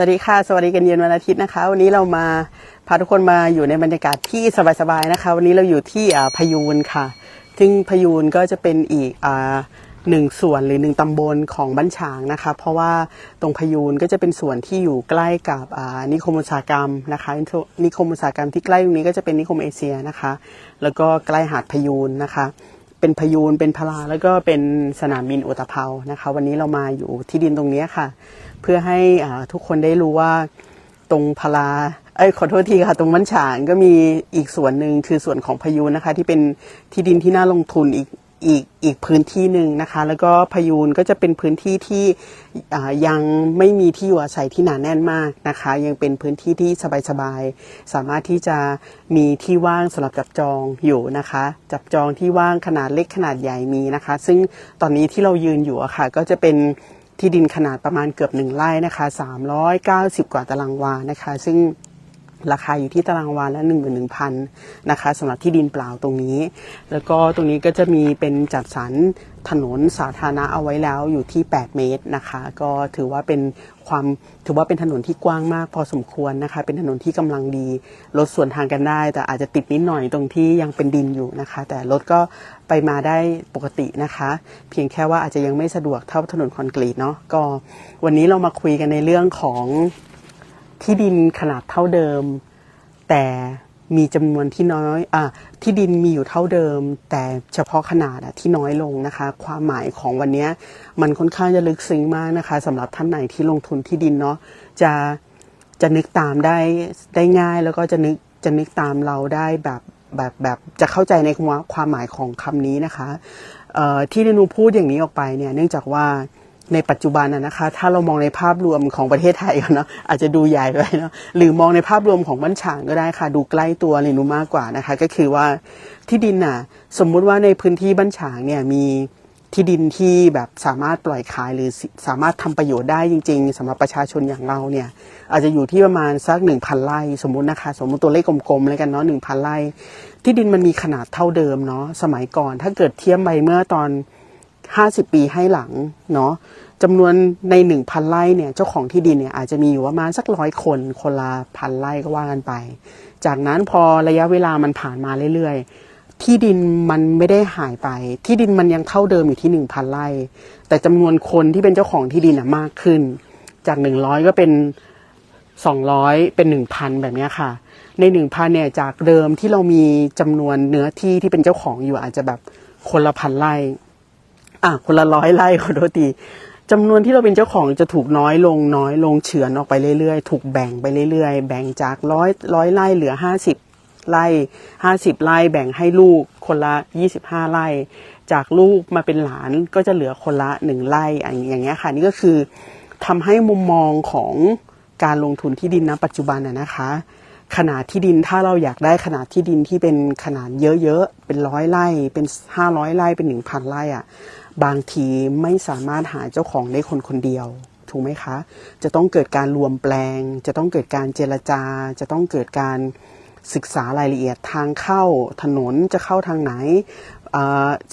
สวัสดีค่ะ สวัสดีกันเย็นวันอาทิตย์นะคะ วันนี้เรามาพาทุกคนมาอยู่ในบรรยากาศที่สบายๆนะคะ วันนี้เราอยู่ที่พยูนค่ะ ซึ่งพยูนก็จะเป็นอีกอหนึ่งส่วนหรือหนึ่งตำบลของบ้านฉางนะคะ เพราะว่าตรงพยูนก็จะเป็นส่วนที่อยู่ใกล้กับนิคมอุตสาหกรรมนะคะนิคมอุตสาหกรรมที่ใกล้ตรงนี้ก็จะเป็นนิคมเอเชียนะคะ แล้วก็ใกล้หาดพยูนนะคะเป็นพยูนเป็นพลาแล้วก็เป็นสนามบินอุตภเปานะคะ วันนี้เรามาอยู่ที่ดินตรงเนี้ยค่ะ เพื่อให้ทุกคนได้รู้ว่าตรงพลาเอ้ยขอโทษทีค่ะ ตรงมันฉางก็มีอีกส่วนหนึ่งคือส่วนของพยูนนะคะ ที่เป็นที่ดินที่น่าลงทุนอีกอีกอีกพื้นที่หนึ่งนะคะ แล้วก็พยูนก็จะเป็นพื้นที่ที่ยังไม่มีที่อยู่อาศัยที่หนาแน่นมากนะคะ ยังเป็นพื้นที่ที่สบายๆสามารถที่จะมีที่ว่างสำหรับจับจองอยู่นะคะ จับจองที่ว่างขนาดเล็กขนาดใหญ่มีนะคะ ซึ่งตอนนี้ที่เรายืนอยู่อะค่ะก็จะเป็น ที่ดินขนาดประมาณเกือบหนึ่งไร่นะคะ 390 กว่าตารางวานะคะ ซึ่ง ราคาอยู่ที่ตารางวาละหนึ่งหมื่นหนึ่งพันนะคะสำหรับที่ดินเปล่าตรงนี้ แล้วก็ตรงนี้ก็จะมีเป็นจัดสรรถนนสาธารณะเอาไว้แล้วอยู่ที่ 8 เมตรนะคะ ก็ถือว่าเป็นความถือว่าเป็นถนนที่กว้างมากพอสมควรนะคะ เป็นถนนที่กำลังดีรถส่วนทางกันได้ แต่อาจจะติดนิดหน่อยตรงที่ยังเป็นดินอยู่นะคะ แต่รถก็ไปมาได้ปกตินะคะ เพียงแค่ว่าอาจจะยังไม่สะดวกเท่าถนนคอนกรีตเนาะก็วันนี้เรามาคุยกันในเรื่องของ ที่ดินขนาดเท่าเดิม แต่มีจำนวนที่น้อยอะที่ดินมีอยู่เท่าเดิม แต่เฉพาะขนาดที่น้อยลงนะคะ ความหมายของวันนี้มันค่อนข้างจะลึกซึ้งมากนะคะสำหรับท่านไหนที่ลงทุนที่ดินเนาะจะจะนึกตามได้ได้ง่าย แล้วก็จะนึกจะนึกตามเราได้แบบแบบแบบจะเข้าใจในความความหมายของคำนี้นะคะที่ดินูพูดอย่างนี้ออกไปเนี่ยเนื่องจากว่า ในปัจจุบันนะนะคะ ถ้าเรามองในภาพรวมของประเทศไทยกันเนาะอาจจะดูใหญ่ไปเนาะหรือมองในภาพรวมของบ้านฉางก็ได้ค่ะ ดูใกล้ตัวเรนูมากกว่านะคะ ก็คือว่าที่ดินน่ะสมมุติว่าในพื้นที่บ้านฉางเนี่ยมีที่ดินที่แบบสามารถปล่อยขายหรือสามารถทำประโยชน์ได้จริง ๆสำหรับประชาชนอย่างเราเนี่ย อาจจะอยู่ที่ประมาณสักหนึ่งพันไร่สมมุตินะคะ สมมุติตัวเลขกลมๆเลยกันเนาะหนึ่งพันไร่ที่ดินมันมีขนาดเท่าเดิมเนาะสมัยก่อน ถ้าเกิดเทียบไปเมื่อตอน 50 ปีให้หลังเนาะจำนวนใน 1,000ไร่เนี่ยเจ้าของที่ดินเนี่ยอาจจะมีอยู่ประมาณสักร้อยคน คนละพันไร่ก็ว่ากันไป จากนั้นพอระยะเวลามันผ่านมาเรื่อยๆ ที่ดินมันไม่ได้หายไป ที่ดินมันยังเท่าเดิมอยู่ที่ 1,000ไร่ แต่จำนวนคนที่เป็นเจ้าของที่ดินอะมากขึ้น จาก 100 ก็เป็น 200 เป็น 1,000 แบบนี้ค่ะ ใน 1,000เนี่ยจากเดิมที่เรามีจำนวนเนื้อที่ที่เป็นเจ้าของอยู่อาจจะแบบคนละพันไร่ อะคนละร้อยไร่ขอโทษทีจำนวนที่เราเป็นเจ้าของจะถูกน้อยลงน้อยลงเฉือนออกไปเรื่อยๆ ถูกแบ่งไปเรื่อยๆ แบ่งจากร้อยร้อยไร่เหลือห้าสิบไร่ห้าสิบไร่แบ่งให้ลูกคนละยี่สิบห้าไร่ จากลูกมาเป็นหลานก็จะเหลือคนละหนึ่งไร่อย่างเงี้ยค่ะนี่ก็คือทำให้มุมมองของการลงทุนที่ดินณปัจจุบันน่ะนะคะ ขนาดที่ดินถ้าเราอยากได้ขนาดที่ดินที่เป็นขนาดเยอะๆ เป็นร้อยไร่ เป็นห้าร้อยไร่เป็นหนึ่งพันไร่อะบางทีไม่สามารถหาเจ้าของได้คนคนเดียวถูกไหมคะ จะต้องเกิดการรวมแปลง จะต้องเกิดการเจรจา จะต้องเกิดการศึกษารายละเอียดทางเข้าถนนจะเข้าทางไหน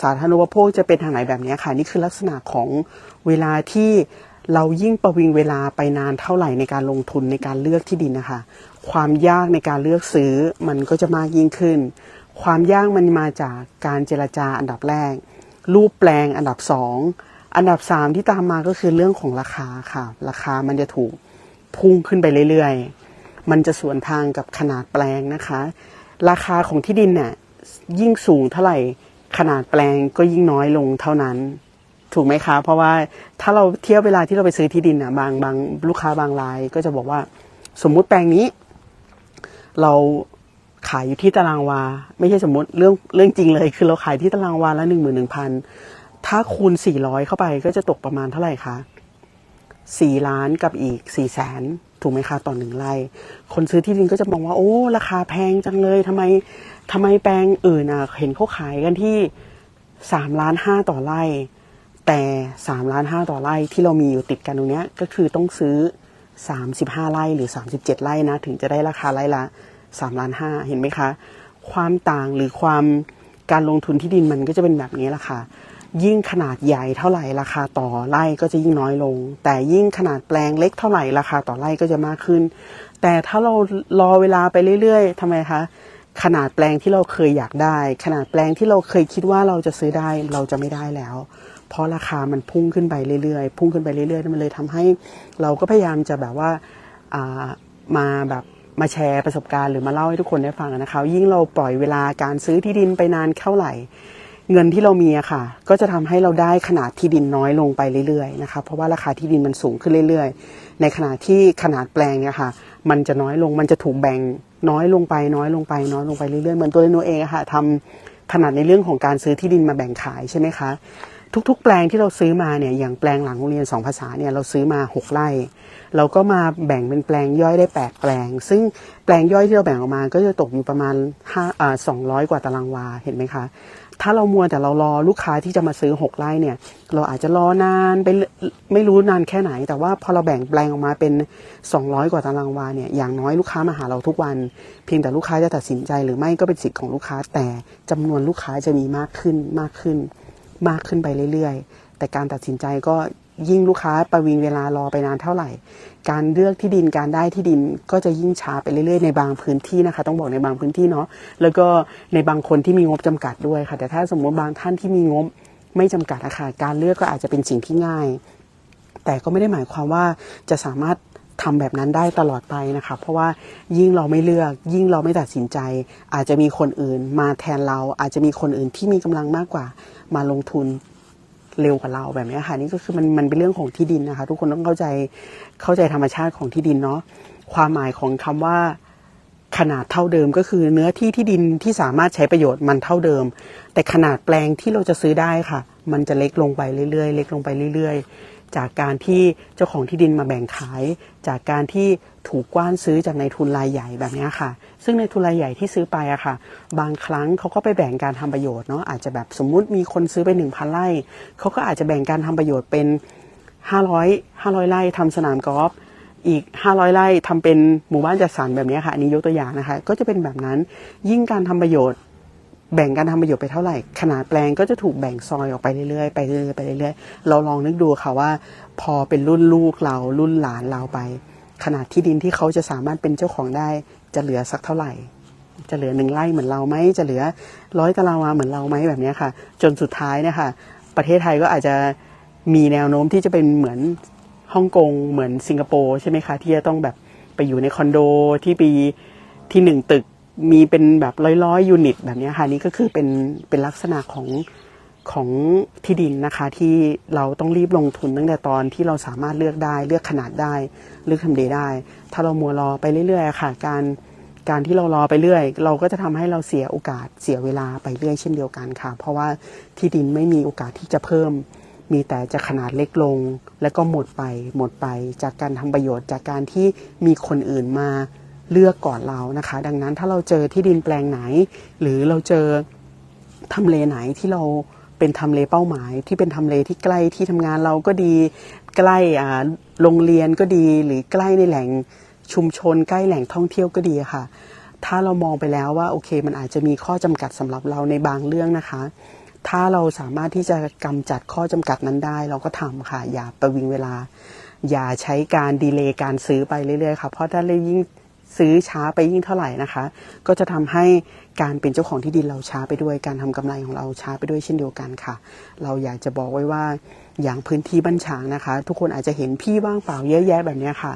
สาธารณูปโภคจะเป็นทางไหนแบบนี้ค่ะ นี่คือลักษณะของเวลาที่เรายิ่งประวิงเวลาไปนานเท่าไหร่ในการลงทุนในการเลือกที่ดินนะคะ ความยากในการเลือกซื้อมันก็จะมากยิ่งขึ้น ความยากมันมาจากการเจรจาอันดับแรก รูปแปลงอันดับสองอันดับสามที่ตามมาก็คือเรื่องของราคาค่ะ ราคามันจะถูกพุ่งขึ้นไปเรื่อยๆ มันจะสวนทางกับขนาดแปลงนะคะ ราคาของที่ดินเนี่ยยิ่งสูงเท่าไหร่ขนาดแปลงก็ยิ่งน้อยลงเท่านั้น ถูกไหมคะ เพราะว่าถ้าเราเทียบเวลาที่เราไปซื้อที่ดินอะบางบางลูกค้าบางรายก็จะบอกว่า สมมุติแปลงนี้ เราขายอยู่ที่ตารางวา ไม่ใช่สมมติเรื่องเรื่องจริงเลย คือเราขายที่ตารางวาละหนึ่งหมื่นหนึ่งพันถ้าคูณสี่ร้อยเข้าไปก็จะตกประมาณเท่าไหร่คะสี่ล้านกับอีกสี่แสนถูกไหมคะต่อหนึ่งไร่คนซื้อที่ดินก็จะมองว่าโอ้ราคาแพงจังเลยทำไมทำไมแปลงอื่นอะเห็นเขาขายกันที่สามล้านห้าต่อไร่ แต่สามล้านห้าต่อไร่ที่เรามีอยู่ติดกันตรงเนี้ยก็คือต้องซื้อ สามสิบห้าไร่หรือสามสิบเจ็ดไร่นะ ถึงจะได้ราคาไร่ละสามล้านห้าเห็นไหมคะ ความต่างหรือความการลงทุนที่ดินมันก็จะเป็นแบบนี้แหละค่ะ ยิ่งขนาดใหญ่เท่าไหร่ราคาต่อไร่ก็จะยิ่งน้อยลง แต่ยิ่งขนาดแปลงเล็กเท่าไหร่ราคาต่อไร่ก็จะมากขึ้น แต่ถ้าเรารอเวลาไปเรื่อยๆทำไมคะขนาดแปลงที่เราเคยอยากได้ ขนาดแปลงที่เราเคยคิดว่าเราจะซื้อได้เราจะไม่ได้แล้ว เพราะราคามันพุ่งขึ้นไปเรื่อยๆ พุ่งขึ้นไปเรื่อยๆ มันเลยทำให้เราก็พยายามจะแบบว่าามาแบบมาแชร์ประสบการณ์หรือมาเล่าให้ทุกคนได้ฟังนะคะ ยิ่งเราปล่อยเวลาการซื้อที่ดินไปนานเท่าไหร่ เงินที่เรามีอะค่ะ ก็จะทำให้เราได้ขนาดที่ดินน้อยลงไปเรื่อยๆนะคะเพราะว่าราคาที่ดินมันสูงขึ้นเรื่อย ๆ ในขณะที่ขนาดแปลงเนี่ยค่ะ มันจะน้อยลงมันจะถูกแบ่งน้อยลงไปน้อยลงไปน้อยลงไปเรื่อยๆเหมือนตัวเรโนเองอะค่ะทำขนาดในเรื่องของการซื้อที่ดินมาแบ่งขายใช่ไหมคะ ทุก ๆ แปลงที่เราซื้อมาเนี่ยอย่างแปลงหลังโรงเรียนสองภาษาเนี่ยเราซื้อมา 6 ไร่ เราก็มาแบ่งเป็นแปลงย่อยได้ 8 แปลง ซึ่งแปลงย่อยที่เราแบ่งออกมาก็จะตกอยู่ประมาณ5อ่า200 กว่าตารางวาเห็นไหมคะ ถ้าเรามัวแต่เรารอลูกค้าที่จะมาซื้อ 6 ไร่เนี่ย เราอาจจะรอนานไปไม่รู้นานแค่ไหน แต่ว่าพอเราแบ่งแปลงออกมาเป็น 200 กว่าตารางวาเนี่ยอย่างน้อยลูกค้ามาหาเราทุกวัน เพียงแต่ลูกค้าจะตัดสินใจหรือไม่ก็เป็นสิทธิ์ของลูกค้าแต่จำนวนลูกค้าจะมีมากขึ้นมากขึ้น มากขึ้นไปเรื่อยๆ แต่การตัดสินใจก็ยิ่งลูกค้าประวิงเวลารอไปนานเท่าไหร่ การเลือกที่ดินการได้ที่ดินก็จะยิ่งช้าไปเรื่อยๆในบางพื้นที่นะคะ ต้องบอกในบางพื้นที่เนาะแล้วก็ในบางคนที่มีงบจำกัดด้วยค่ะ แต่ถ้าสมมติบางท่านที่มีงบไม่จำกัดอะค่ะการเลือกก็อาจจะเป็นสิ่งที่ง่าย แต่ก็ไม่ได้หมายความว่าจะสามารถ ทำแบบนั้นได้ตลอดไปนะคะเพราะว่ายิ่งเราไม่เลือก ยิ่งเราไม่ตัดสินใจ อาจจะมีคนอื่นมาแทนเรา อาจจะมีคนอื่นที่มีกำลังมากกว่ามาลงทุนเร็วกว่าเราแบบนี้ค่ะนี่ก็คือมันมันเป็นเรื่องของที่ดินนะคะ ทุกคนต้องเข้าใจเข้าใจธรรมชาติของที่ดินเนาะความหมายของคำว่าขนาดเท่าเดิมก็คือเนื้อที่ที่ดินที่สามารถใช้ประโยชน์มันเท่าเดิม แต่ขนาดแปลงที่เราจะซื้อได้ค่ะ มันจะเล็กลงไปเรื่อยๆ เล็กลงไปเรื่อยๆ จากการที่เจ้าของที่ดินมาแบ่งขาย จากการที่ถูกกว้านซื้อจากในทุนรายใหญ่แบบนี้ค่ะ ซึ่งในทุนรายใหญ่ที่ซื้อไปอะค่ะ บางครั้งเขาก็ไปแบ่งการทำประโยชน์เนาะอาจจะแบบสมมุติมีคนซื้อไปหนึ่งพันไร่เขาก็อาจจะแบ่งการทำประโยชน์เป็นห้าร้อยห้าร้อยไร่ทำสนามกอล์ฟอีก 500 ไร่ทำเป็นหมู่บ้านจัดสรรแบบนี้ค่ะ อันนี้ยกตัวอย่างนะคะ ก็จะเป็นแบบนั้นยิ่งการทำประโยชน์ แบ่งการทำประโยชน์ไปเท่าไหร่ ขนาดแปลงก็จะถูกแบ่งซอยออกไปเรื่อยๆไปเรื่อยๆไปเรื่อยๆเราลองนึกดูค่ะว่า พอเป็นรุ่นลูกเรารุ่นหลานเราไป ขนาดที่ดินที่เขาจะสามารถเป็นเจ้าของได้ จะเหลือสักเท่าไหร่ จะเหลือหนึ่งไร่เหมือนเราไหมจะเหลือร้อยตารางวาเหมือนเราไหมแบบนี้ค่ะ จนสุดท้ายเนี่ยค่ะ ประเทศไทยก็อาจจะมีแนวโน้มที่จะเป็นเหมือนฮ่องกงเหมือนสิงคโปร์ใช่ไหมคะที่จะต้องแบบไปอยู่ในคอนโดที่ปีที่หนึ่งตึก มีเป็นแบบร้อยๆยูนิตแบบนี้ค่ะนี่ก็คือเป็นเป็นลักษณะของของที่ดินนะคะที่เราต้องรีบลงทุนตั้งแต่ตอนที่เราสามารถเลือกได้เลือกขนาดได้ เลือกทำเลได้ ถ้าเรามัวรอไปเรื่อยๆค่ะ การการที่เรารอไปเรื่อย เราก็จะทำให้เราเสียโอกาสเสียเวลาไปเรื่อยเช่นเดียวกันค่ะ เพราะว่าที่ดินไม่มีโอกาสที่จะเพิ่ม มีแต่จะขนาดเล็กลง แล้วก็หมดไปหมดไปจากการทำประโยชน์จากการที่มีคนอื่นมา เลือกก่อนเรานะคะ ดังนั้นถ้าเราเจอที่ดินแปลงไหน หรือเราเจอทำเลไหนที่เราเป็นทำเลเป้าหมาย ที่เป็นทำเลที่ใกล้ที่ทำงานเราก็ดี ใกล้โรงเรียนก็ดี หรือใกล้ในแหล่งชุมชน ใกล้แหล่งท่องเที่ยวก็ดีค่ะ ถ้าเรามองไปแล้วว่าโอเค มันอาจจะมีข้อจำกัดสำหรับเราในบางเรื่องนะคะ ถ้าเราสามารถที่จะกำจัดข้อจำกัดนั้นได้ เราก็ทำค่ะ อย่าประวิงเวลา อย่าใช้การดีเลย์การซื้อไปเรื่อยๆค่ะ เพราะถ้าเรายิ่ง ซื้อช้าไปยิ่งเท่าไหร่นะคะ ก็จะทำให้การเป็นเจ้าของที่ดินเราช้าไปด้วยการทำกำไรของเราช้าไปด้วยเช่นเดียวกันค่ะ เราอยากจะบอกไว้ว่าอย่างพื้นที่บ้านฉางนะคะ ทุกคนอาจจะเห็นที่ว่างเปล่าเยอะแยะแบบนี้ค่ะ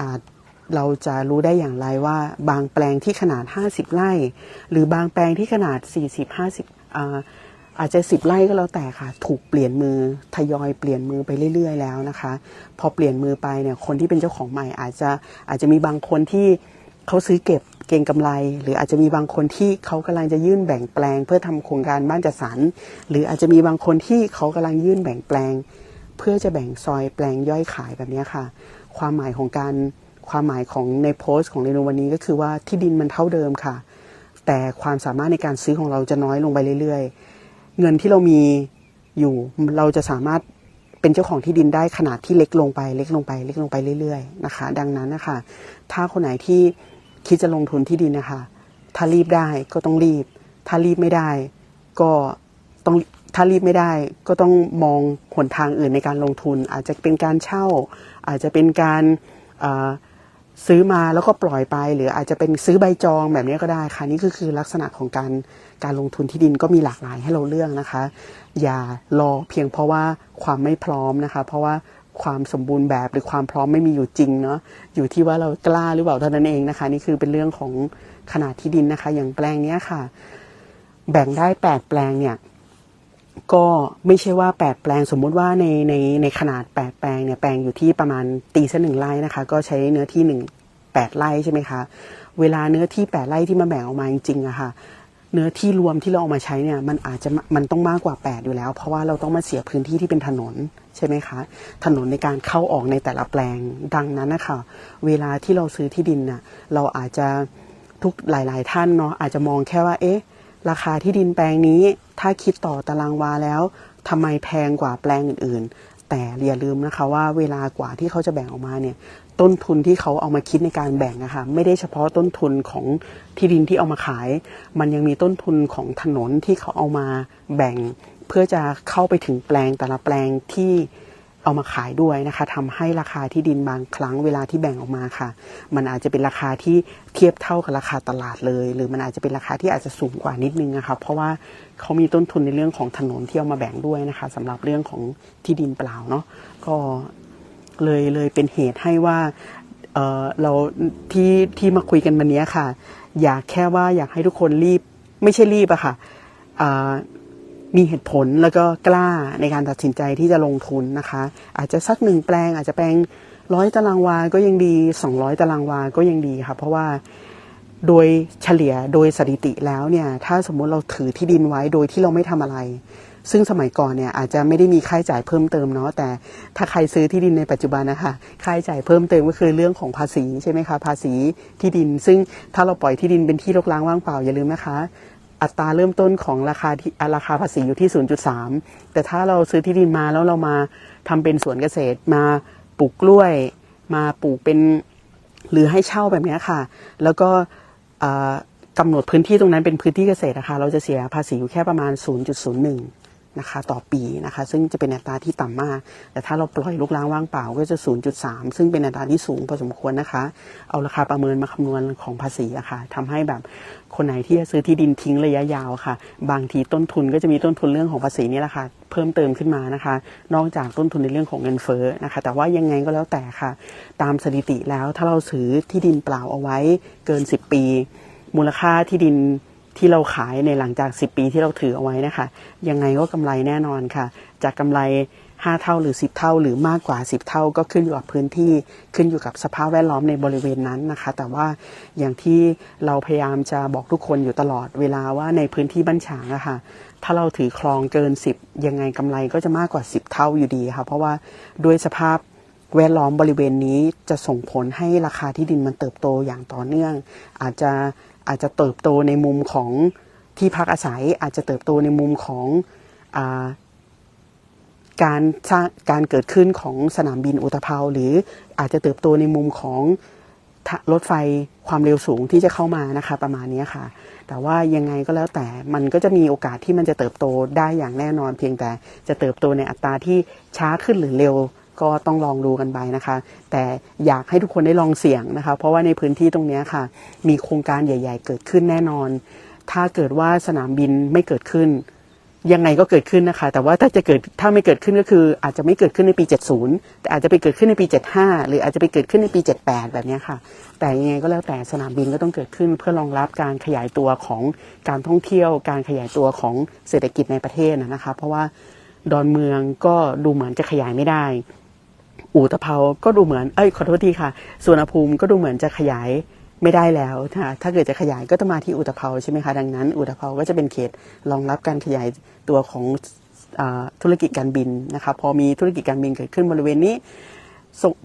อาจเราจะรู้ได้อย่างไรว่า บางแปลงที่ขนาด 50 ไร่ หรือบางแปลงที่ขนาด 40 50อ่า อาจจะ10ไร่ก็แล้วแต่ค่ะ ถูกเปลี่ยนมือทยอยเปลี่ยนมือไปเรื่อย ๆ แล้วนะคะ พอเปลี่ยนมือไปเนี่ยคนที่เป็นเจ้าของใหม่อาจจะอาจจะมีบางคนที่เขาซื้อเก็บเก่งกำไร หรืออาจจะมีบางคนที่เขากำลังจะยื่นแบ่งแปลง เพื่อทำโครงการบ้านจัดสรรหรืออาจจะมีบางคนที่เขากำลังยื่นแบ่งแปลง เพื่อจะแบ่งซอยแปลงย่อยขายแบบนี้ค่ะ ความหมายของการความหมายของในโพสต์ของเรโนวันนี้ก็คือว่าที่ดินมันเท่าเดิมค่ะ แต่ความสามารถในการซื้อของเราจะน้อยลงไปเรื่อยๆ เงินที่เรามีอยู่เราจะสามารถเป็นเจ้าของที่ดินได้ขนาดที่เล็กลงไป เล็กลงไป เล็กลงไปเรื่อยๆนะคะ ดังนั้นนะคะถ้าคนไหนที่คิดจะลงทุนที่ดินนะคะ ถ้ารีบได้ก็ต้องรีบ ถ้ารีบไม่ได้ ก็ต้องถ้ารีบไม่ได้ก็ต้องมองหนทางอื่นในการลงทุน อาจจะเป็นการเช่า อาจจะเป็นการ ซื้อมาแล้วก็ปล่อยไป หรืออาจจะเป็นซื้อใบจองแบบนี้ก็ได้ค่ะนี่ก็คือลักษณะของการการลงทุนที่ดินก็มีหลากหลายให้เราเลือกนะคะ อย่ารอเพียงเพราะว่าความไม่พร้อมนะคะ เพราะว่าความสมบูรณ์แบบหรือความพร้อมไม่มีอยู่จริงเนาะอยู่ที่ว่าเรากล้าหรือเปล่าเท่านั้นเองนะคะ นี่คือเป็นเรื่องของขนาดที่ดินนะคะ อย่างแปลงนี้ค่ะ แบ่งได้แปดแปลงเนี่ย ก็ไม่ใช่ว่า 8 แปลง สมมุติว่าในในในขนาด 8 แปลงเนี่ยแปลงอยู่ที่ประมาณตีซะหนึ่งไร่นะคะ ก็ใช้เนื้อที่หนึ่งแปดไร่ใช่ไหมคะ เวลาเนื้อที่ 8ไร่ที่มาแบ่งออกมาจริงๆอะค่ะเนื้อที่รวมที่เราเอามาใช้เนี่ยมันอาจจะมันต้องมากกว่า 8 อยู่แล้ว เพราะว่าเราต้องมาเสียพื้นที่ที่เป็นถนนใช่ไหมคะ ถนนในการเข้าออกในแต่ละแปลงดังนั้นนะคะเวลาที่เราซื้อที่ดินน่ะเราอาจจะทุกหลาย ๆ ท่านเนาะอาจจะมองแค่ว่าเอ๊ะ ราคาที่ดินแปลงนี้ ถ้าคิดต่อตารางวาแล้วทำไมแพงกว่าแปลงอื่น ๆ แต่อย่าลืมนะคะว่าเวลากว่าที่เขาจะแบ่งออกมาเนี่ยต้นทุนที่เขาเอามาคิดในการแบ่งอะคะไม่ได้เฉพาะต้นทุนของที่ดินที่เอามาขาย มันยังมีต้นทุนของถนนที่เขาเอามาแบ่ง เพื่อจะเข้าไปถึงแปลงแต่ละแปลงที่ เอามาขายด้วยนะคะทำให้ราคาที่ดินบางครั้งเวลาที่แบ่งออกมาค่ะ มันอาจจะเป็นราคาที่เทียบเท่ากับราคาตลาดเลย หรือมันอาจจะเป็นราคาที่อาจจะสูงกว่านิดนึงนะคะเพราะว่าเขามีต้นทุนในเรื่องของถนนที่เอามาแบ่งด้วยนะคะสำหรับเรื่องของที่ดินเปล่าเนาะก็เลยเลยเป็นเหตุให้ว่าเเราที่ที่มาคุยกันวันนี้ค่ะ อยากแค่ว่าอยากให้ทุกคนรีบ ไม่ใช่รีบอะค่ะ มีเหตุผลแล้วก็กล้าในการตัดสินใจที่จะลงทุนนะคะ อาจจะสักหนึ่งแปลงอาจจะแปลงร้อยตารางวาก็ยังดี 200 ตารางวาก็ยังดีค่ะเพราะว่าโดยเฉลี่ยโดยสถิติแล้วเนี่ยถ้าสมมุติเราถือที่ดินไว้โดยที่เราไม่ทำอะไร ซึ่งสมัยก่อนเนี่ยอาจจะไม่ได้มีค่าใช้จ่ายเพิ่มเติมเนาะแต่ถ้าใครซื้อที่ดินในปัจจุบันนะคะค่าใช้จ่ายเพิ่มเติมก็คือเรื่องของภาษีใช่ไหมคะภาษีที่ดิน ซึ่งถ้าเราปล่อยที่ดินเป็นที่รกร้างว่างเปล่าอย่าลืมนะคะ อัตราเริ่มต้นของราคาที่ราคาภาษีอยู่ที่ 0.3 แต่ถ้าเราซื้อที่ดินมาแล้วเรามาทำเป็นสวนเกษตร มาปลูกกล้วย มาปลูกเป็นหรือให้เช่าแบบนี้ค่ะ แล้วก็กำกำหนดพื้นที่ตรงนั้นเป็นพื้นที่เกษตรนะคะเราจะเสียภาษีอยู่แค่ประมาณ 0.01 นะคะต่อปีนะคะ ซึ่งจะเป็นอัตราที่ต่ำมาก แต่ถ้าเราปล่อยลูกล้างว่างเปล่าก็จะ 0.3 ซึ่งเป็นอัตราที่สูงพอสมควรนะคะ เอาราคาประเมินมาคำนวณของภาษีอะค่ะทำให้แบบคนไหนที่จะซื้อที่ดินทิ้งระยะยาวค่ะ บางทีต้นทุนก็จะมีต้นทุนเรื่องของภาษีนี่แหละค่ะเพิ่มเติมขึ้นมานะคะ นอกจากต้นทุนในเรื่องของเงินเฟ้อนะคะ แต่ว่ายังไงก็แล้วแต่ค่ะ ตามสถิติแล้วถ้าเราซื้อที่ดินเปล่าเอาไว้เกิน 10 ปี มูลค่าที่ดิน ที่เราขายในหลังจาก 10 ปีที่เราถือเอาไว้นะคะ ยังไงก็กำไรแน่นอนค่ะ จากกำไร 5 เท่าหรือ 10 เท่า หรือมากกว่า 10 เท่าก็ขึ้นอยู่กับพื้นที่ขึ้นอยู่กับสภาพแวดล้อมในบริเวณนั้นนะคะ แต่ว่าอย่างที่เราพยายามจะบอกทุกคนอยู่ตลอดเวลาว่าในพื้นที่บ้านฉางอะค่ะถ้าเราถือครองเกิน 10 ยังไงกำไรก็จะมากกว่า 10 เท่าอยู่ดีค่ะ เพราะว่าด้วยสภาพแวดล้อมบริเวณนี้จะส่งผลให้ราคาที่ดินมันเติบโตอย่างต่อเนื่อง อาจจะ อาจจะเติบโตในมุมของที่พักอาศัย อาจจะเติบโตในมุมของอการการเกิดขึ้นของสนามบินอุตภาวหรืออาจจะเติบโตในมุมของรถไฟความเร็วสูงที่จะเข้ามานะคะ ประมาณนี้ค่ะ แต่ว่ายังไงก็แล้วแต่มันก็จะมีโอกาสที่มันจะเติบโตได้อย่างแน่นอน เพียงแต่จะเติบโตในอัตราที่ช้าขึ้นหรือเร็ว ก็ต้องลองดูกันไปนะคะ แต่อยากให้ทุกคนได้ลองเสี่ยงนะคะ เพราะว่าในพื้นที่ตรงนี้ค่ะ มีโครงการใหญ่ ๆ เกิดขึ้นแน่นอน ถ้าเกิดว่าสนามบินไม่เกิดขึ้น ยังไงก็เกิดขึ้นนะคะ แต่ว่าถ้าจะเกิดถ้าไม่เกิดขึ้นก็คือ อาจจะไม่เกิดขึ้นในปี 70 แต่อาจจะไปเกิดขึ้นในปี 75 หรืออาจจะไปเกิดขึ้นในปี 78 แบบนี้ค่ะ แต่ยังไงก็แล้วแต่สนามบินก็ต้องเกิดขึ้น เพื่อรองรับการขยายตัวของการท่องเที่ยว การขยายตัวของเศรษฐกิจในประเทศนะคะ เพราะว่าดอนเมืองก็ดูเหมือนจะขยายไม่ได้ อู่ตะเภาก็ดูเหมือน เอ้ยขอโทษทีค่ะสุวรรณภูมิก็ดูเหมือนจะขยายไม่ได้แล้วถ้าถ้าเกิดจะขยายก็ต้องมาที่อุตภเปาใช่ไหมคะ ดังนั้น อุตภเปาก็จะเป็นเขตรองรับการขยายตัวของอธุรกิจการบินนะคะ พอมีธุรกิจการบินเกิดขึ้นบริเวณนี้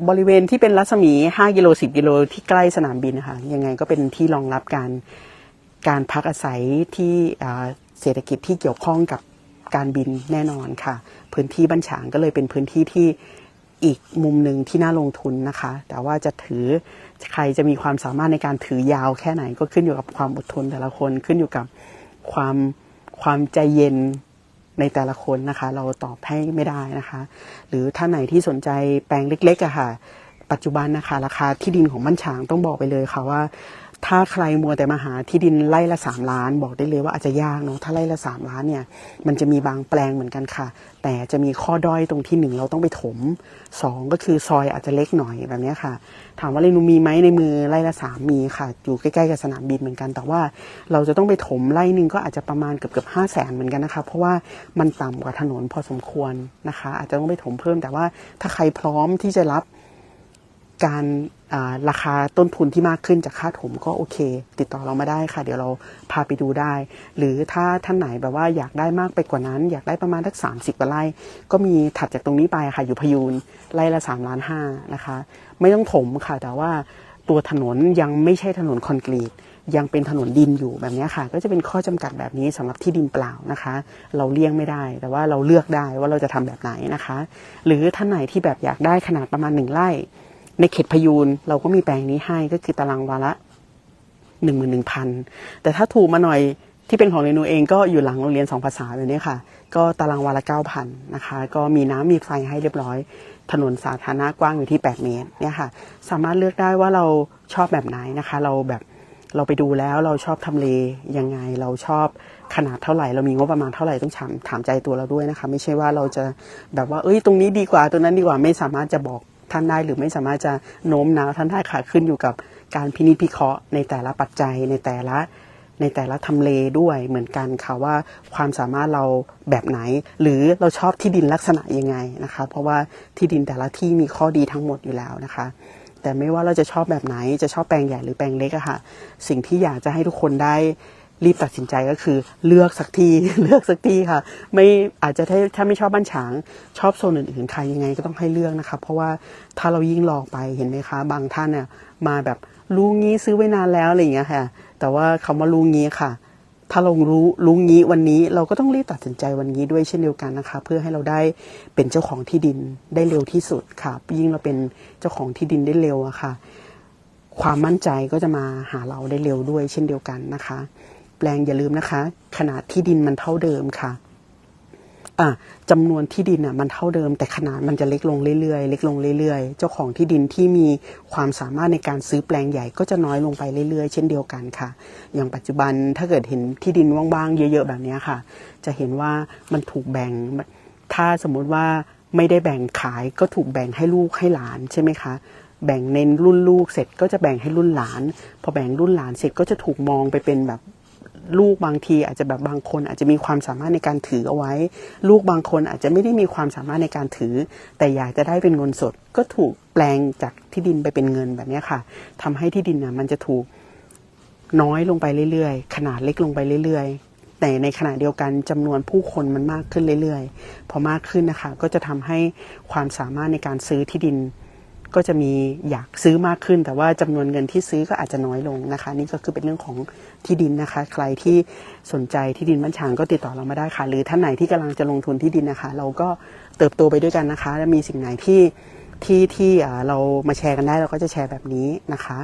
บริเวณที่เป็นรัศมี 5 กิโล 10 กิโลที่ใกล้สนามบินนะคะยังไงก็เป็นที่รองรับการการพักอาศัยที่เศรษฐกิจที่เกี่ยวข้องกับการบินแน่นอนค่ะ พื้นที่บ้านฉางก็เลยเป็นพื้นที่ที่ อีกมุมหนึ่งที่น่าลงทุนนะคะ แต่ว่าจะถือใครจะมีความสามารถในการถือยาวแค่ไหนก็ขึ้นอยู่กับความอดทนแต่ละคนขึ้นอยู่กับความความใจเย็นในแต่ละคนนะคะ เราตอบให้ไม่ได้นะคะ หรือท่านไหนที่สนใจแปลงเล็กๆอะค่ะ ปัจจุบันนะคะ ราคาที่ดินของบ้านฉางต้องบอกไปเลยค่ะว่า ถ้าใครมัวแต่มาหาที่ดินไร่ละสามล้าน บอกได้เลยว่าอาจจะยากเนาะถ้าไร่ละสามล้านเนี่ยมันจะมีบางแปลงเหมือนกันค่ะ แต่จะมีข้อด้อยตรงที่หนึ่งเราต้องไปถมสองก็คือซอยอาจจะเล็กหน่อยแบบนี้ค่ะ ถามว่าเรนูมีไหมในมือไร่ละสามมีค่ะ อยู่ใกล้ๆกับสนามบินเหมือนกัน แต่ว่าเราจะต้องไปถมไร่หนึ่งก็อาจจะประมาณเกือบเกือบห้าแสนเหมือนกันนะคะเพราะว่ามันต่ำกว่าถนนพอสมควรนะคะ อาจจะต้องไปถมเพิ่ม แต่ว่าถ้าใครพร้อมที่จะรับการ ราคาต้นทุนที่มากขึ้นจากค่าถมก็โอเค ติดต่อเรามาได้ค่ะ เดี๋ยวเราพาไปดูได้ หรือถ้าท่านไหนแบบว่าอยากได้มากไปกว่านั้น อยากได้ประมาณสักสามสิบกว่าไร่ก็มีถัดจากตรงนี้ไปค่ะ อยู่พยูนไร่ละสามล้านห้านะคะ ไม่ต้องถมค่ะ แต่ว่าตัวถนนยังไม่ใช่ถนนคอนกรีตยังเป็นถนนดินอยู่แบบนี้ค่ะ ก็จะเป็นข้อจำกัดแบบนี้สำหรับที่ดินเปล่านะคะ เราเลี่ยงไม่ได้ แต่ว่าเราเลือกได้ว่าเราจะทำแบบไหนนะคะ หรือท่านไหนที่แบบอยากได้ขนาดประมาณหนึ่งไร่ ในเขตพยูนเราก็มีแปลงนี้ให้ก็คือตารางวาละหนึ่งหมื่นหนึ่งพันแต่ถ้าถูกมาหน่อยที่เป็นของเรนูเองก็อยู่หลังโรงเรียนสองภาษาแบบนี้ค่ะ ก็ตารางวาละเก้าพันนะคะ ก็มีน้ำมีไฟให้เรียบร้อย ถนนสาธารณะกว้างอยู่ที่8เมตรเนี่ยค่ะ สามารถเลือกได้ว่าเราชอบแบบไหนนะคะ เราแบบเราไปดูแล้วเราชอบทำเลยังไง เราชอบขนาดเท่าไหร่ เรามีงบประมาณเท่าไหร่ต้องถามถามใจตัวเราด้วยนะคะ ไม่ใช่ว่าเราจะแบบว่า เอ้ยตรงนี้ดีกว่าตรงนั้นดีกว่าไม่สามารถจะบอก ท่านได้หรือไม่สามารถจะโน้มน้าวท่านได้ค่ะขึ้นอยู่กับการพินิจพิเคราะห์ในแต่ละปัจจัยในแต่ละในแต่ละทำเลด้วยเหมือนกันค่ะว่าความสามารถเราแบบไหน หรือเราชอบที่ดินลักษณะยังไงนะคะ เพราะว่าที่ดินแต่ละที่มีข้อดีทั้งหมดอยู่แล้วนะคะ แต่ไม่ว่าเราจะชอบแบบไหนจะชอบแปลงใหญ่หรือแปลงเล็กอะค่ะ สิ่งที่อยากจะให้ทุกคนได้ รีบตัดสินใจก็คือเลือกสักทีเลือกสักทีค่ะ ไม่อาจจะถ้าถ้าไม่ชอบบ้านฉาง ชอบโซนอื่นๆใครยังไงก็ต้องให้เลือกนะคะเพราะว่าถ้าเรายิ่งรอไปเห็นไหมคะ บางท่านเนี่ยมาแบบรู้งี้ซื้อไว้นานแล้วอะไรอย่างเงี้ยค่ะ แต่ว่าคำว่ารู้งี้ค่ะ ถ้าเรารู้รู้งี้วันนี้เราก็ต้องรีบตัดสินใจวันนี้ด้วยเช่นเดียวกันนะคะ เพื่อให้เราได้เป็นเจ้าของที่ดินได้เร็วที่สุดค่ะ ยิ่งเราเป็นเจ้าของที่ดินได้เร็วอะค่ะ ความมั่นใจก็จะมาหาเราได้เร็วด้วยเช่นเดียวกันนะคะ ปลงอย่าลืมนะคะ ขนาดที่ดินมันเท่าเดิมค่ะอะจำนวนที่ดินอะมันเท่าเดิม แต่ขนาดมันจะเล็กลงเรื่อยๆเล็กลงเรื่อยๆ เจ้าของที่ดินที่มีความสามารถในการซื้อแปลงใหญ่ก็จะน้อยลงไปเรื่อยๆ เช่นเดียวกันค่ะ อย่างปัจจุบันถ้าเกิดเห็นที่ดินว่างๆ เยอะ ๆ แบบนี้ค่ะ จะเห็นว่ามันถูกแบ่ง ถ้าสมมุติว่าไม่ได้แบ่งขายก็ถูกแบ่งให้ลูกให้หลานใช่ไหมคะแบ่งในรุ่นลูกเสร็จก็จะแบ่งให้รุ่นหลาน พอแบ่งรุ่นหลานเสร็จก็จะถูกมองไปเป็นแบบ ลูกบางทีอาจจะแบบบางคนอาจจะมีความสามารถในการถือเอาไว้ ลูกบางคนอาจจะไม่ได้มีความสามารถในการถือ แต่อยากจะได้เป็นเงินสด ก็ถูกแปลงจากที่ดินไปเป็นเงินแบบนี้ค่ะทำให้ที่ดินน่ะมันจะถูกน้อยลงไปเรื่อยๆ ขนาดเล็กลงไปเรื่อยๆ แต่ในขณะเดียวกันจำนวนผู้คนมันมากขึ้นเรื่อยๆ พอมากขึ้นนะคะ ก็จะทำให้ความสามารถในการซื้อที่ดิน ก็จะมีอยากซื้อมากขึ้น แต่ว่าจำนวนเงินที่ซื้อก็อาจจะน้อยลงนะคะ นี่ก็คือเป็นเรื่องของที่ดินนะคะ ใครที่สนใจที่ดินบ้านฉางก็ติดต่อเรามาได้ค่ะ หรือท่านไหนที่กำลังจะลงทุนที่ดินนะคะ เราก็เติบโตไปด้วยกันนะคะ และมีสิ่งไหนที่ที่ที่เรามาแชร์กันได้เราก็จะแชร์แบบนี้นะคะ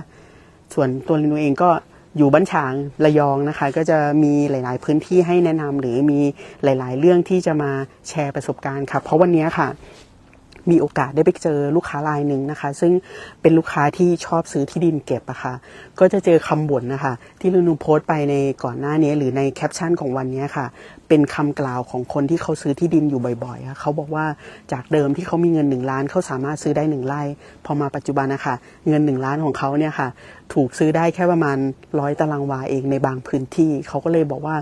ส่วนตัวลินูเองก็อยู่บ้านฉางระยองนะคะ ก็จะมีหลาย ๆ พื้นที่ให้แนะนำหรือมีหลาย ๆ เรื่องที่จะมาแชร์ประสบการณ์ค่ะเพราะวันนี้ค่ะ มีโอกาสได้ไปเจอลูกค้ารายหนึ่งนะคะ ซึ่งเป็นลูกค้าที่ชอบซื้อที่ดินเก็บอะค่ะก็จะเจอคำบ่นนะคะ ที่ลุนูโพสต์ไปในก่อนหน้านี้หรือในแคปชั่นของวันนี้ค่ะเป็นคำกล่าวของคนที่เขาซื้อที่ดินอยู่บ่อยๆค่ะเขาบอกว่าจากเดิมที่เขามีเงินหนึ่งล้านเขาสามารถซื้อได้หนึ่งไร่พอมาปัจจุบันนะคะเงินหนึ่งล้านของเขาเนี่ยค่ะ ถูกซื้อได้แค่ประมาณร้อยตารางวาเองในบางพื้นที่ เขาก็เลยบอกว่า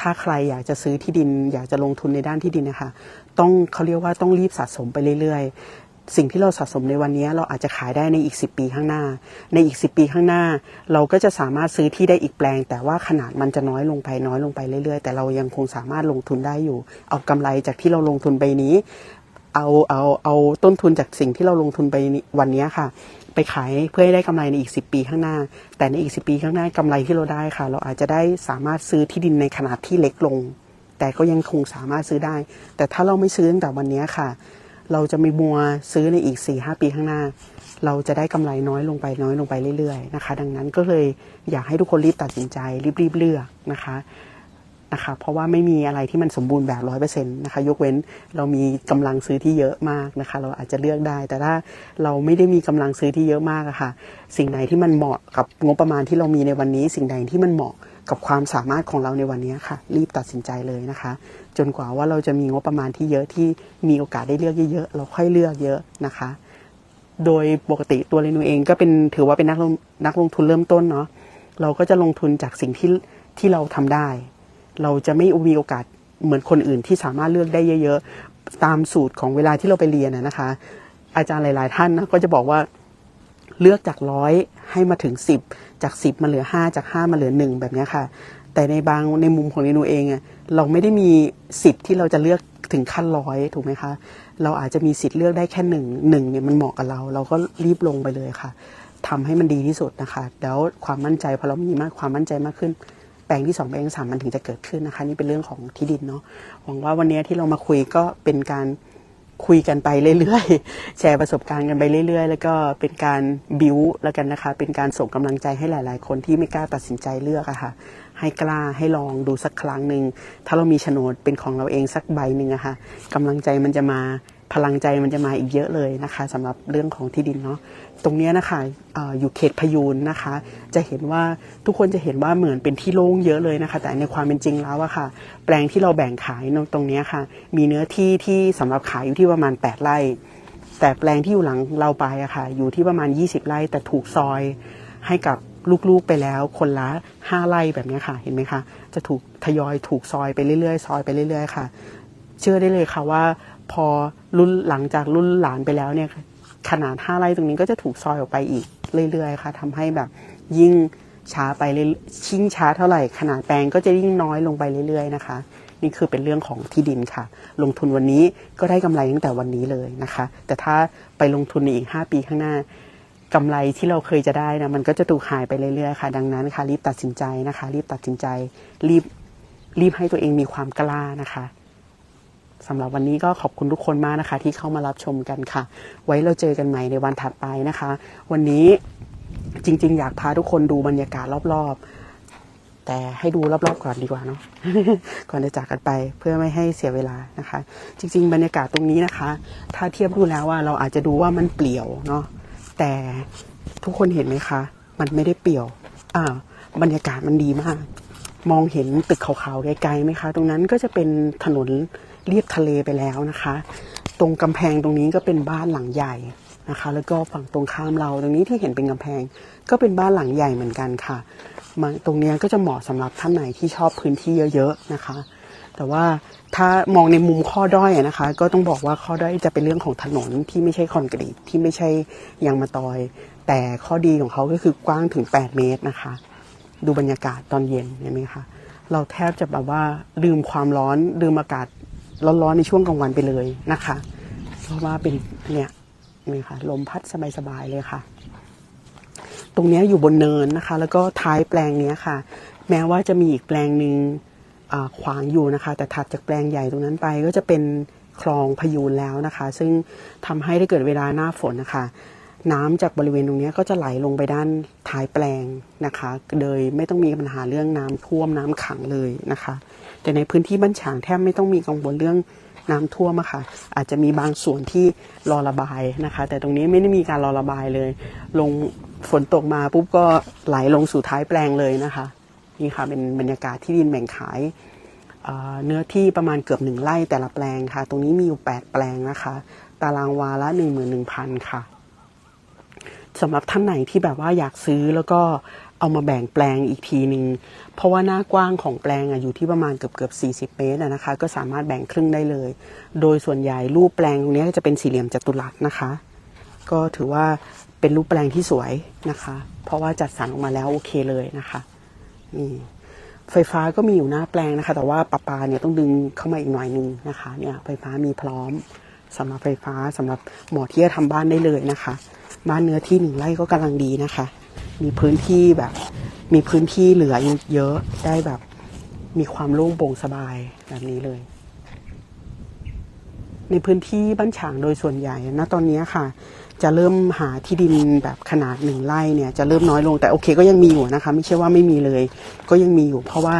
ถ้าใครอยากจะซื้อที่ดิน อยากจะลงทุนในด้านที่ดินนะคะ ต้องเขาเรียกว่าต้องรีบสะสมไปเรื่อยๆ สิ่งที่เราสะสมในวันนี้เราอาจจะขายได้ในอีก 10 ปีข้างหน้า ในอีก 10 ปีข้างหน้า เราก็จะสามารถซื้อที่ได้อีกแปลง แต่ว่าขนาดมันจะน้อยลงไปน้อยลงไปเรื่อยๆ แต่เรายังคงสามารถลงทุนได้อยู่ เอากำไรจากที่เราลงทุนไปนี้ เอาเอาเอาต้นทุนจากสิ่งที่เราลงทุนไปวันนี้ค่ะ ไปขายเพื่อให้ได้กำไรในอีก 10 ปีข้างหน้า แต่ในอีก 10 ปีข้างหน้ากำไรที่เราได้ค่ะ เราอาจจะได้สามารถซื้อที่ดินในขนาดที่เล็กลง แต่ก็ยังคงสามารถซื้อได้ แต่ถ้าเราไม่ซื้อตั้งแต่วันนี้ค่ะ เราจะไม่มัวซื้อในอีก4-5หปีข้างหน้า เราจะได้กำไรน้อยลงไปน้อยลงไปเรื่อยๆนะคะ ดังนั้นก็เลยอยากให้ทุกคนรีบตัดสินใจรีบๆเลือกนะคะนะคะเพราะว่าไม่มีอะไรที่มันสมบูรณ์แบบร้อยเปอร์เซ็นต์นะคะยกเว้นเรามีกำลังซื้อที่เยอะมากนะคะ เราอาจจะเลือกได้ แต่ถ้าเราไม่ได้มีกำลังซื้อที่เยอะมากอะค่ะ สิ่งไหนที่มันเหมาะกับงบประมาณที่เรามีในวันนี้ สิ่งใดที่มันเหมาะกับความสามารถของเราในวันนี้ค่ะ รีบตัดสินใจเลยนะคะ จนกว่าว่าเราจะมีงบประมาณที่เยอะที่มีโอกาสได้เลือกเยอะๆเราค่อยเลือกเยอะนะคะ โดยปกติตัวเรนูเองก็เป็นถือว่าเป็นนักลงนักลงทุนเริ่มต้นเนาะเราก็จะลงทุนจากสิ่งที่ที่เราทำได้ เราจะไม่มีโอกาสเหมือนคนอื่นที่สามารถเลือกได้เยอะ ๆ ตามสูตรของเวลาที่เราไปเรียนนะนะคะ อาจารย์หลาย ๆ ท่านนะก็จะบอกว่าเลือกจากร้อยให้มาถึงสิบจากสิบมาเหลือห้าจากห้ามาเหลือหนึ่งแบบนี้ค่ะ แต่ในบางในมุมของเรนูเองอะ เราไม่ได้มีสิทธิ์ที่เราจะเลือกถึงขั้นร้อยถูกไหมคะ เราอาจจะมีสิทธิ์เลือกได้แค่หนึ่งหนึ่งเนี่ยมันเหมาะกับเรา เราก็รีบลงไปเลยค่ะทำให้มันดีที่สุดนะคะ แล้วความมั่นใจพอเรามีมากความมั่นใจมากขึ้น แปลงที่สองแปลงที่สามมันถึงจะเกิดขึ้นนะคะ นี่เป็นเรื่องของที่ดินเนาะหวังว่าวันนี้ที่เรามาคุยก็เป็นการคุยกันไปเรื่อยๆ แชร์ประสบการณ์กันไปเรื่อย ๆ แล้วก็เป็นการบิวแล้วกันนะคะ เป็นการส่งกำลังใจให้หลาย ๆ คนที่ไม่กล้าตัดสินใจเลือกอะค่ะ ให้กล้าให้ลองดูสักครั้งหนึ่งถ้าเรามีโฉนดเป็นของเราเองสักใบหนึ่งอะค่ะกำลังใจมันจะมาพลังใจมันจะมาอีกเยอะเลยนะคะสำหรับเรื่องของที่ดินเนาะตรงนี้นะคะออยู่เขตพยูนนะคะ จะเห็นว่าทุกคนจะเห็นว่าเหมือนเป็นที่โล่งเยอะเลยนะคะ แต่ในความเป็นจริงแล้วอะค่ะ แปลงที่เราแบ่งขายตรงนี้ค่ะ มีเนื้อที่ที่สำหรับขายอยู่ที่ประมาณ 8 ไร่ แต่แปลงที่อยู่หลังเราไปอะค่ะ อยู่ที่ประมาณ 20 ไร่แต่ถูกซอยให้กับ ลูกๆไปแล้วคนละ5ไร่แบบนี้ค่ะ เห็นไหมคะจะถูกทยอยถูกซอยไปเรื่อยๆ ซอยไปเรื่อยๆ ค่ะ เชื่อได้เลยค่ะว่า พอรุ่นหลังจากรุ่นหลานไปแล้วเนี่ยขนาด5ไร่ตรงนี้ก็จะถูกซอยออกไปอีกเรื่อยๆ ค่ะทำให้แบบยิ่งช้าไปเรื่อยชิ่งช้าเท่าไหร่ ขนาดแปลงก็จะยิ่งน้อยลงไปเรื่อยๆ นะคะนี่คือเป็นเรื่องของที่ดินค่ะ ลงทุนวันนี้ก็ได้กำไรตั้งแต่วันนี้เลยนะคะ แต่ถ้าไปลงทุนในอีก 5 ปีข้างหน้า กำไรที่เราเคยจะได้นะมันก็จะถูกหายไปเรื่อยๆค่ะดังนั้นค่ะรีบตัดสินใจนะคะ รีบตัดสินใจ รีบรีบให้ตัวเองมีความกล้านะคะสำหรับวันนี้ก็ขอบคุณทุกคนมากนะคะ ที่เข้ามารับชมกันค่ะ ไว้เราเจอกันใหม่ในวันถัดไปนะคะ วันนี้จริง ๆ อยากพาทุกคนดูบรรยากาศรอบๆ แต่ให้ดูรอบๆก่อนดีกว่าเนาะก่อนจะจากกันไปเพื่อไม่ให้เสียเวลานะคะ จริง ๆ บรรยากาศตรงนี้นะคะ ถ้าเทียบดูแล้วว่าเราอาจจะดูว่ามันเปลี่ยวเนาะ แต่ทุกคนเห็นไหมคะ มันไม่ได้เปลี่ยว อ่า บรรยากาศมันดีมาก มองเห็นตึกขาวๆไกลๆไหมคะ ตรงนั้นก็จะเป็นถนนเรียบทะเลไปแล้วนะคะ ตรงกำแพงตรงนี้ก็เป็นบ้านหลังใหญ่นะคะ แล้วก็ฝั่งตรงข้ามเราตรงนี้ที่เห็นเป็นกำแพง ก็เป็นบ้านหลังใหญ่เหมือนกันค่ะตรงเนี้ยก็จะเหมาะสำหรับท่านไหนที่ชอบพื้นที่เยอะๆนะคะ แต่ว่าถ้ามองในมุมข้อด้อยนะคะ ก็ต้องบอกว่าข้อด้อยจะเป็นเรื่องของถนนที่ไม่ใช่คอนกรีตที่ไม่ใช่ยางมะตอย แต่ข้อดีของเขาก็คือกว้างถึง 8 เมตรนะคะ ดูบรรยากาศตอนเย็นเห็นไหมคะเราแทบจะแบบว่าลืมความร้อนลืมอากาศร้อนๆในช่วงกลางวันไปเลยนะคะ เพราะว่าเป็นเนี่ยนี่ค่ะลมพัดสบายๆเลยค่ะ ตรงนี้อยู่บนเนินนะคะ แล้วก็ท้ายแปลงนี้ค่ะ แม้ว่าจะมีอีกแปลงหนึ่ง ขวางอยู่นะคะ แต่ถัดจากแปลงใหญ่ตรงนั้นไปก็จะเป็นคลองพยูนแล้วนะคะ ซึ่งทำให้ถ้าเกิดเวลาหน้าฝนนะคะน้ำจากบริเวณตรงนี้ก็จะไหลลงไปด้านท้ายแปลงนะคะ โดยไม่ต้องมีปัญหาเรื่องน้ำท่วมน้ำขังเลยนะคะ แต่ในพื้นที่บ้านฉางแทบไม่ต้องมีกังวลเรื่องน้ำท่วมอะค่ะ อาจจะมีบางส่วนที่รอระบายนะคะ แต่ตรงนี้ไม่ได้มีการรอระบายเลย ลงฝนตกมาปุ๊บก็ไหลลงสู่ท้ายแปลงเลยนะคะ นี่ค่ะเป็นบรรยากาศที่ดินแบ่งขายเอ่อเนื้อที่ประมาณเกือบหนึ่งไร่แต่ละแปลงค่ะ ตรงนี้มีอยู่ 8 แปลงนะคะ ตารางวาละ11,000 ค่ะสำหรับท่านไหนที่แบบว่าอยากซื้อแล้วก็เอามาแบ่งแปลงอีกทีหนึ่งเพราะว่าหน้ากว้างของแปลงออยู่ที่ประมาณเกือบเกือบ 40 เมตรนะคะ ก็สามารถแบ่งครึ่งได้เลย โดยส่วนใหญ่รูปแปลงตรงนี้จะเป็นสี่เหลี่ยมจัตุรัสนะคะ ก็ถือว่าเป็นรูปแปลงที่สวยนะคะ เพราะว่าจัดสรรออกมาแล้วโอเคเลยนะคะ นี่ไฟฟ้าก็มีอยู่หน้าแปลงนะคะ แต่ว่าประปาเนี่ยต้องดึงเข้ามาอีกหน่อยนึงนะคะเนี่ยไฟฟ้ามีพร้อมสำหรับไฟฟ้าสำหรับหมอที่จะทำบ้านได้เลยนะคะ บ้านเนื้อที่หนึ่งไร่ก็กำลังดีนะคะ มีพื้นที่แบบ มีพื้นที่เหลือเยอะได้แบบ มีความโล่งโปร่งสบายแบบนี้เลย ในพื้นที่บ้านฉางโดยส่วนใหญ่ณตอนนี้ค่ะ จะเริ่มหาที่ดินแบบขนาดหนึ่งไร่เนี่ยจะเริ่มน้อยลงแต่โอเคก็ยังมีอยู่นะคะ ไม่ใช่ว่าไม่มีเลย ก็ยังมีอยู่ เพราะว่า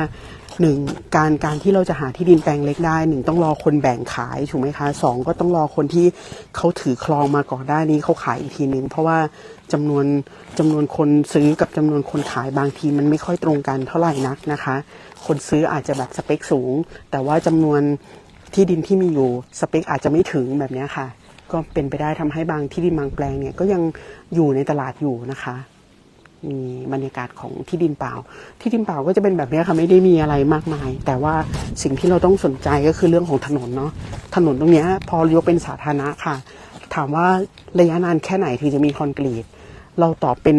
หนึ่งการการที่เราจะหาที่ดินแปลงเล็กได้หนึ่งต้องรอคนแบ่งขายถูกไหมคะสองก็ต้องรอคนที่เขาถือครองมาก่อนได้นี้เขาขายอีกทีนึงเพราะว่าจำนวนจำนวนคนซื้อกับจำนวนคนขายบางทีมันไม่ค่อยตรงกันเท่าไหร่นักนะคะ คนซื้ออาจจะแบบสเปคสูง แต่ว่าจำนวนที่ดินที่มีอยู่สเปคอาจจะไม่ถึงแบบนี้ค่ะ ก็เป็นไปได้ทำให้บางที่ดินบางแปลงเนี่ยก็ยังอยู่ในตลาดอยู่นะคะมีบรรยากาศของที่ดินเปล่า ที่ดินเปล่าก็จะเป็นแบบนี้ค่ะไม่ได้มีอะไรมากมาย แต่ว่าสิ่งที่เราต้องสนใจก็คือเรื่องของถนนเนาะถนนตรงนี้พอยกเป็นสาธารณะค่ะ ถามว่าระยะนานแค่ไหนถึงจะมีคอนกรีต เราตอบเป็น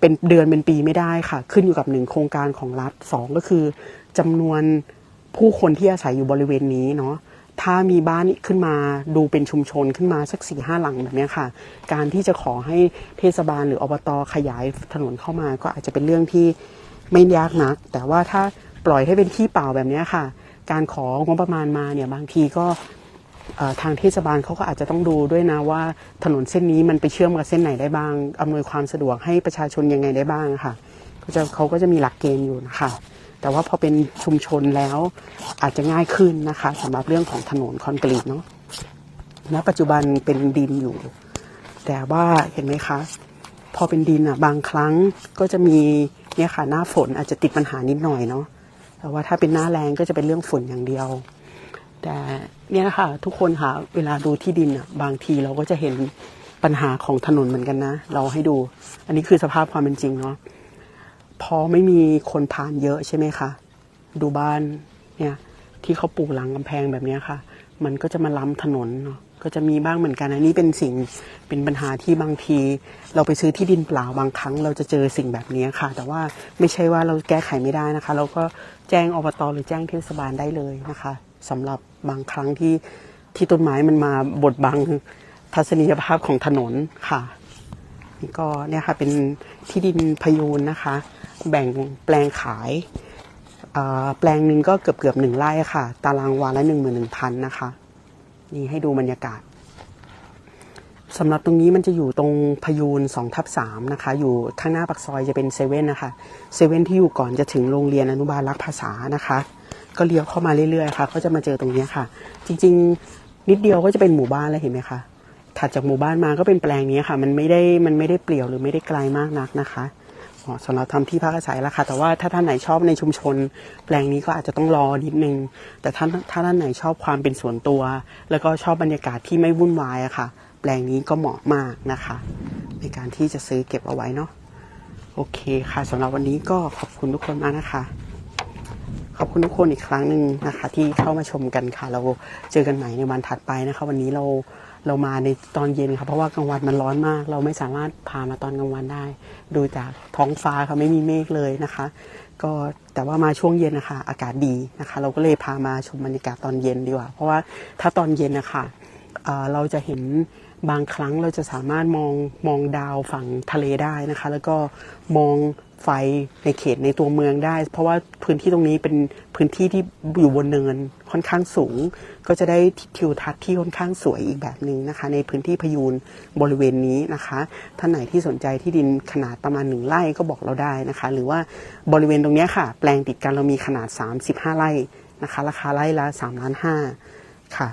เป็นเดือนเป็นปีไม่ได้ค่ะ ขึ้นอยู่กับหนึ่งโครงการของรัฐสองก็คือจำนวนผู้คนที่อาศัยอยู่บริเวณนี้เนาะ ถ้ามีบ้านขึ้นมาดูเป็นชุมชนขึ้นมาสักสี่ห้าหลังแบบนี้ค่ะ การที่จะขอให้เทศบาลหรืออบตขยายถนนเข้ามา ก็อาจจะเป็นเรื่องที่ไม่ยากนัก แต่ว่าถ้าปล่อยให้เป็นที่เปล่าแบบนี้ค่ะ การของบประมาณมาเนี่ยบางทีก็ทางเทศบาลเขาก็อาจจะต้องดูด้วยนะว่าถนนเส้นนี้มันไปเชื่อมกับเส้นไหนได้บ้างอำนวยความสะดวกให้ประชาชนยังไงได้บ้างค่ะเขาจะเขาก็จะมีหลักเกณฑ์อยู่นะคะ แต่ว่าพอเป็นชุมชนแล้วอาจจะง่ายขึ้นนะคะสำหรับเรื่องของถนนคอนกรีตเนาะณปัจจุบันเป็นดินอยู่ แต่ว่าเห็นไหมคะ พอเป็นดินอะบางครั้งก็จะมีเนี่ยค่ะหน้าฝนอาจจะติดปัญหานิดหน่อยเนาะแต่ว่าถ้าเป็นหน้าแรงก็จะเป็นเรื่องฝนอย่างเดียว แต่เนี่ยค่ะทุกคนค่ะเวลาดูที่ดินอะบางทีเราก็จะเห็นปัญหาของถนนเหมือนกันนะ เราให้ดู อันนี้คือสภาพความเป็นจริงเนาะ พอไม่มีคนผ่านเยอะใช่ไหมคะดูบ้านเนี่ยที่เขาปลูกหลังกำแพงแบบนี้ค่ะ มันก็จะมาล้ำถนนเนาะก็จะมีบ้างเหมือนกัน อันนี้เป็นสิ่งเป็นปัญหาที่บางที เราไปซื้อที่ดินเปล่าบางครั้ง เราจะเจอสิ่งแบบนี้ค่ะ แต่ว่าไม่ใช่ว่าเราแก้ไขไม่ได้นะคะ เราก็แจ้งอบตหรือแจ้งเทศบาลได้เลยนะคะสำหรับบางครั้งที่ที่ต้นไม้มันมาบดบังทัศนียภาพของถนนค่ะ ก็เนี่ยค่ะเป็นที่ดินพยูนนะคะ แบ่งแปลงขาย แปลงหนึ่งก็เกือบเกือบหนึ่งไร่ค่ะ ตารางวาละหนึ่งหมื่นหนึ่งพันนะคะ นี่ให้ดูบรรยากาศสำหรับตรงนี้มันจะอยู่ตรงพยูน2ทับ3นะคะ อยู่ข้างหน้าปากซอยจะเป็นเซเว่นนะคะเซเว่นที่อยู่ก่อนจะถึงโรงเรียนอนุบาลรักภาษานะคะ ก็เลี้ยวเข้ามาเรื่อยๆค่ะก็จะมาเจอตรงนี้ค่ะ จริงๆ นิดเดียวก็จะเป็นหมู่บ้านแล้วเห็นไหมคะ ถัดจากหมู่บ้านมาก็เป็นแปลงนี้ค่ะ มันไม่ได้มันไม่ได้เปลี่ยวหรือไม่ได้ไกลมากนักนะคะสำหรับทำที่พักอาศัยแล้วค่ะแต่ว่าถ้าท่านไหนชอบในชุมชน แปลงนี้ก็อาจจะต้องรอนิดนึง แต่ถ้าถ้าท่านไหนชอบความเป็นส่วนตัว แล้วก็ชอบบรรยากาศที่ไม่วุ่นวายอะค่ะ แปลงนี้ก็เหมาะมากนะคะ ในการที่จะซื้อเก็บเอาไว้เนาะโอเคค่ะสำหรับวันนี้ก็ขอบคุณทุกคนมากนะคะ ขอบคุณทุกคนอีกครั้งหนึ่งนะคะ ที่เข้ามาชมกันค่ะ เราเจอกันใหม่ในวันถัดไปนะคะ วันนี้เรา เรามาในตอนเย็นค่ะเพราะว่ากลางวันมันร้อนมาก เราไม่สามารถพามาตอนกลางวันได้ ดูจากท้องฟ้าค่ะไม่มีเมฆเลยนะคะ ก็แต่ว่ามาช่วงเย็นนะคะอากาศดีนะคะ เราก็เลยพามาชมบรรยากาศตอนเย็นดีกว่า เพราะว่าถ้าตอนเย็นนะคะเเราจะเห็น บางครั้งเราจะสามารถมองมองดาวฝั่งทะเลได้นะคะ แล้วก็มองไฟในเขตในตัวเมืองได้ เพราะว่าพื้นที่ตรงนี้เป็นพื้นที่ที่อยู่บนเนินค่อนข้างสูง ก็จะได้ทิวทัศน์ที่ค่อนข้างสวยอีกแบบหนึ่งนะคะ ในพื้นที่พยูนบริเวณนี้นะคะ ท่านไหนที่สนใจที่ดินขนาดประมาณหนึ่งไร่ก็บอกเราได้นะคะ หรือว่าบริเวณตรงนี้ค่ะ แปลงติดกันเรามีขนาด 35 ไร่นะคะ ราคาไร่ละ3ล้านห้าค่ะ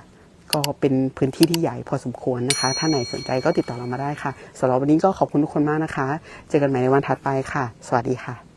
ก็เป็นพื้นที่ที่ใหญ่พอสมควรนะคะ ถ้าไหนสนใจก็ติดต่อเรามาได้ค่ะสำหรับวันนี้ก็ขอบคุณทุกคนมากนะคะ เจอกันใหม่ในวันถัดไปค่ะ สวัสดีค่ะ